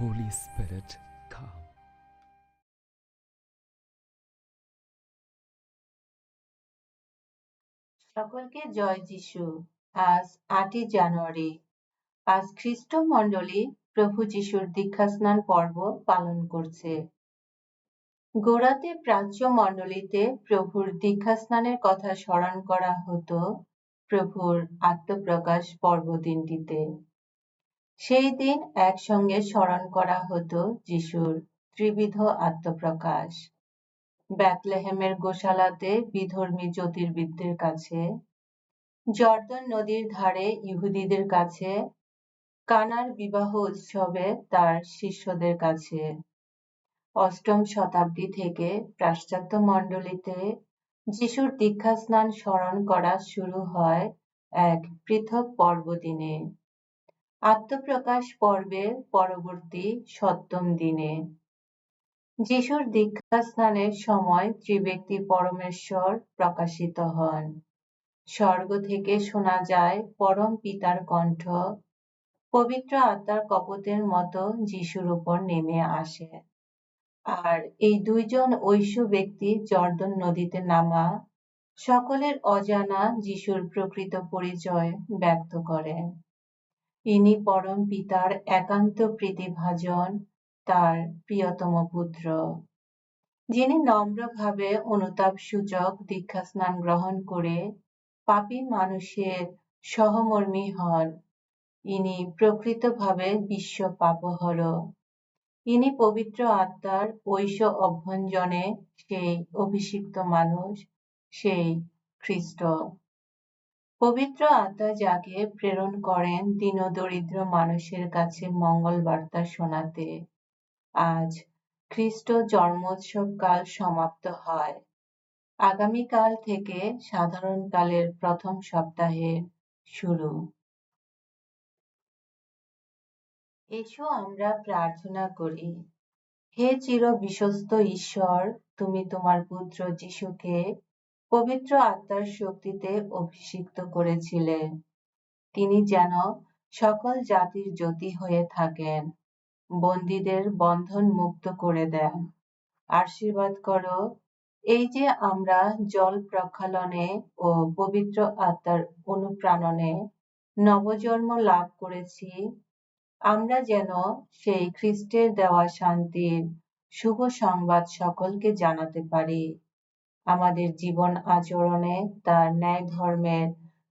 Holy Spirit, come. সকলকে জয় যিশু। আজ আটই জানুয়ারি। আজ খ্রিস্ট মণ্ডলী প্রভু যিশুর দীক্ষাস্নান পর্ব পালন করছে। গোড়াতে প্রাচ্য মণ্ডলীতে প্রভুর দীক্ষাস্নানের কথা স্মরণ করা হতো প্রভুর আত্মপ্রকাশ পর্ব দিনটিতে সেই দিন একসঙ্গে স্মরণ করা হতো যিশুর ত্রিবিধ আত্মপ্রকাশ। ব্যাতলেহেমের গোশালাতে বিধর্মী জ্যোতির্বিদদের কাছে, জর্দন নদীর ধারে ইহুদিদের কাছে, কানার বিবাহ উৎসবে তার শিষ্যদের কাছে। অষ্টম শতাব্দী থেকে পাশ্চাত্য মণ্ডলীতে যিশুর দীক্ষাস্নান স্মরণ করা শুরু হয় এক পৃথক পর্বদিনে। আত্মপ্রকাশ পর্বের পরবর্তী সপ্তম দিনে। যিশুর দীক্ষাস্নানের সময় ত্রিব্যক্তি পরমেশ্বর প্রকাশিত হন। স্বর্গ থেকে শোনা যায় পরম পিতার কণ্ঠ। পবিত্র আত্মার কপতের মতো যিশুর উপর নেমে আসে। আর এই দুইজন ঐশ্য ব্যক্তি জর্দন নদীতে নামা সকলের অজানা যিশুর প্রকৃত পরিচয় ব্যক্ত করেন। ইনি পরম পিতার একান্ত প্রীতিভাজন তার প্রিয়তম পুত্র। যিনি নম্রভাবে অনুতাপ সূচক দীক্ষা স্নান গ্রহণ করে পাপী মানুষের সহমর্মী হন। ইনি প্রকৃতভাবে বিশ্ব পাপহর ইনি পবিত্র আত্মার ঐশ অভ্যঞ্জনে সেই অভিষিক্ত মানুষ, সেই খ্রিস্ট। পবিত্র আত্মা যাকে প্রেরণ করেন দীনদরিদ্র মানুষের কাছে মঙ্গল বার্তা শোনাতে। আজ খ্রিস্ট জন্মোৎসব কাল সমাপ্ত হয়। আগামীকাল থেকে সাধারণ কালের প্রথম সপ্তাহের শুরু। এসো আমরা প্রার্থনা করি। হে চির বিশ্বস্ত ঈশ্বর, তুমি তোমার পুত্র যিশুকে পবিত্র আত্মার শক্তিতে অভিষিক্ত করেছিলেন। তিনি যেন সকল জাতির জ্যোতি হয়ে থাকেন, বন্দীদের বন্ধন মুক্ত করে দেন। আশীর্বাদ করো, এই যে আমরা জল প্রক্ষালনে ও পবিত্র আত্মার অনুপ্রাণনে নবজন্ম লাভ করেছি, আমরা যেন সেই খ্রিস্টের দেওয়া শান্তির শুভ সংবাদ সকলকে জানাতে পারি। আমাদের জীবন আচরণে তার ন্যায় ধর্মের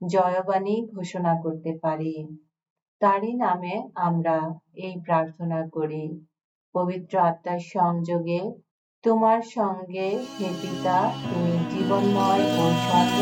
জয়বাণী ঘোষণা করতে পারি। তারই নামে আমরা এই প্রার্থনা করি, পবিত্র আত্মার সংযোগে, তোমার সঙ্গে হে পিতা, তুমি জীবনময় ও সর্ব